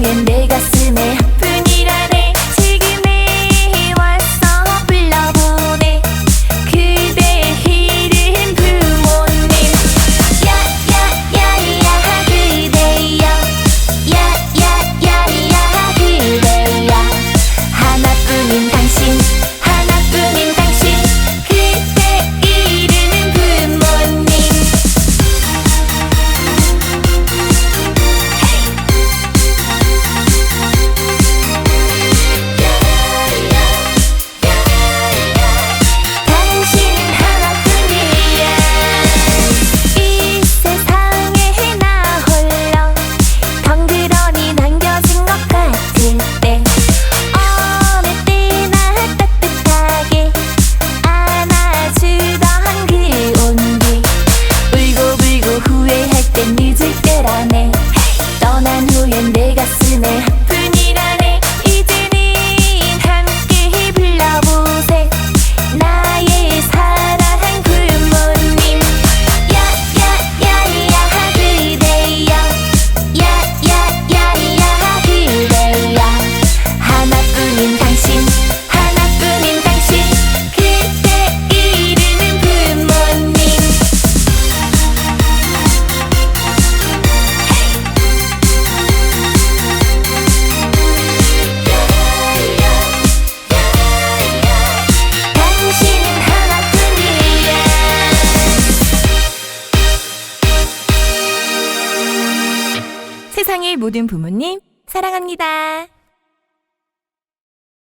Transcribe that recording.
million. 세상의 모든 부모님 사랑합니다.